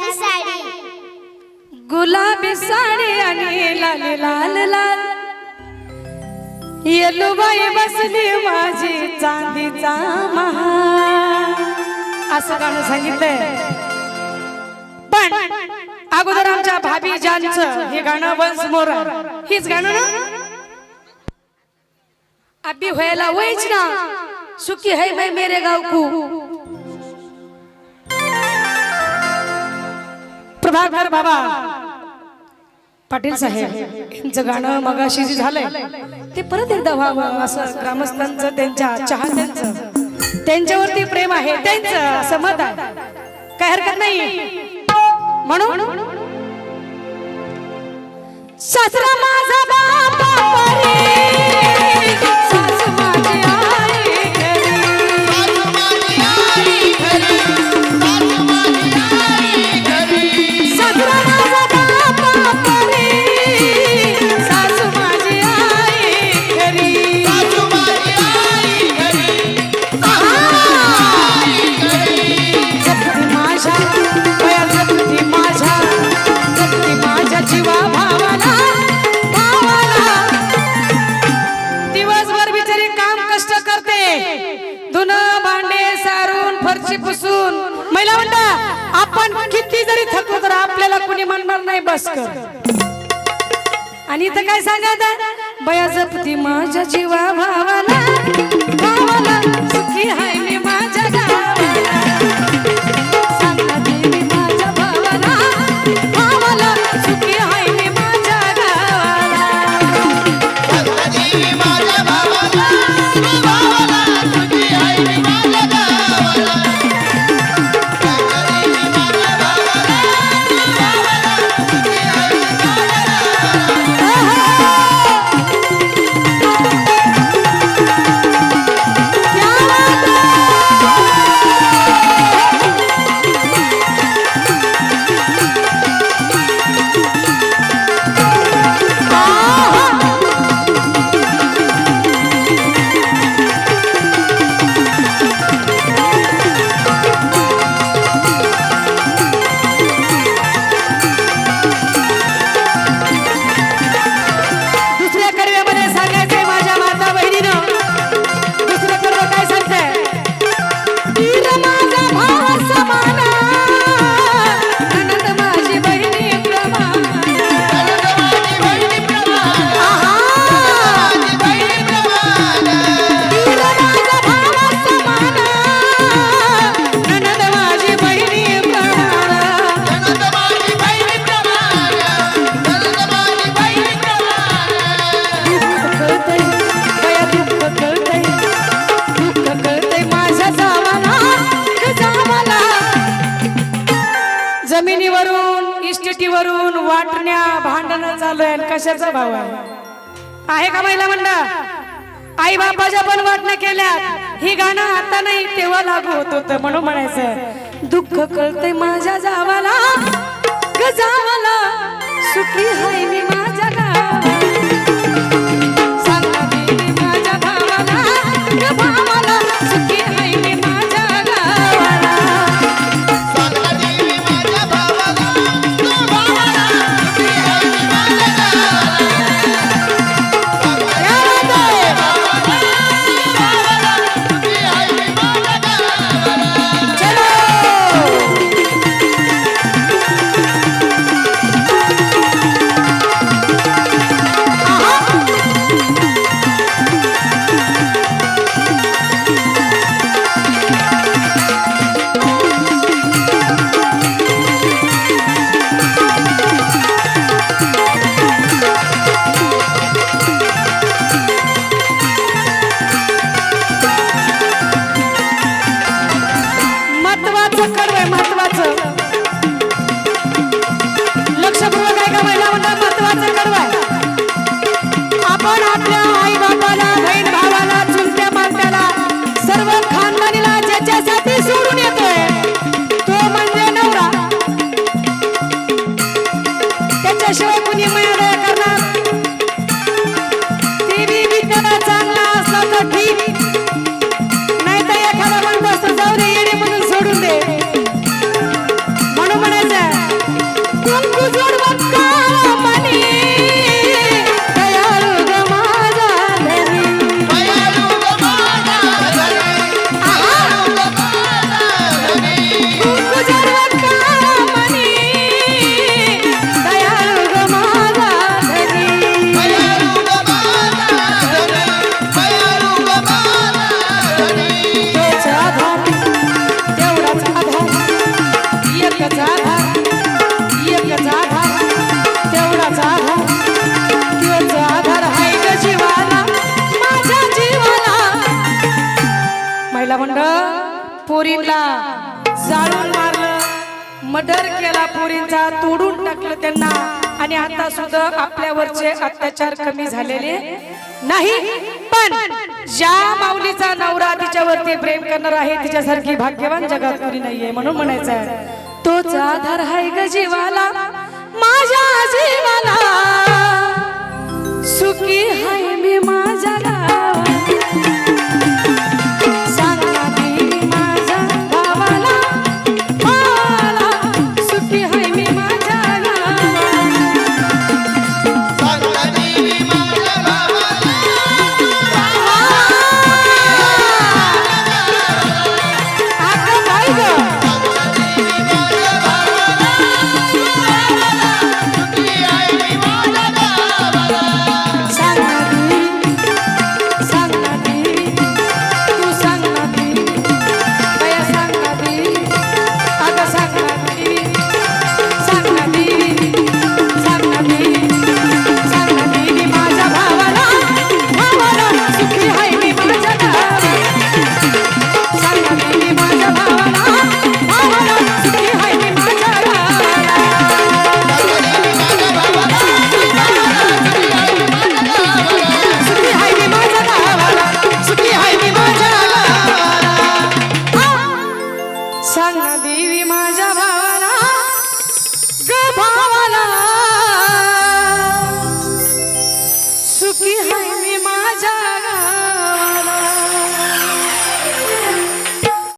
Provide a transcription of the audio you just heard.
साडी. आणि लाल लाल लाल. येलुबाई बसली माझी चांदीचा महा असं गाणं सांगितलंय. पण अगोदर आमच्या भाभी जानचं हे गाणं वंस मोर हीच गाणं ना? अभी व्हायला वयच ना. सुखी है मेरे गाव को प्रभाकर बाबा. पाटील साहेब यांचं गाणं मगाशी जे झालंय ते परत एकदा व्हावं असं ग्रामस्थांचं त्यांच्या चाहत्यांचं. त्यांच्यावरती प्रेम आहे त्यांचं असं मत आहे. काय हरकत नाही. म्हणून? सासरा माझा बापा कोणी म्हणणार नाही बस कर आणि इथं काय सांगत बया जपती माझ्या जीवा भावाला. भावाला सुखी हाय मी. वर्षाचा आहे भाव आहे. आहे का महिला मंडळ? आई बापाच्या पण वाटण्या केल्या ही गाणं आता नाही तेव्हा लागू होत होतं म्हणून म्हणायचं. दुःख कळतंय माझ्या जावाला. ग जावाला सुखी हाय मी माझ्या गावाला. पोरींला जाळून मारलं. मर्डर केला पोरींचा तोडून टाकलं त्यांना. आणि आता सुद्धा आपल्यावरचे अत्याचार कमी झालेले नाही. पण ज्या माऊलीचा नवरा तिच्यावरती प्रेम करणार आहे तिच्यासारखी भाग्यवान जगात कोणी नाहीये म्हणून म्हणायचं आहे. तोच आधार आहे ग जीवाला माझ्या जीवाला. सुखी हाय मी माझ्या सांग देवी माझ्या भावाला.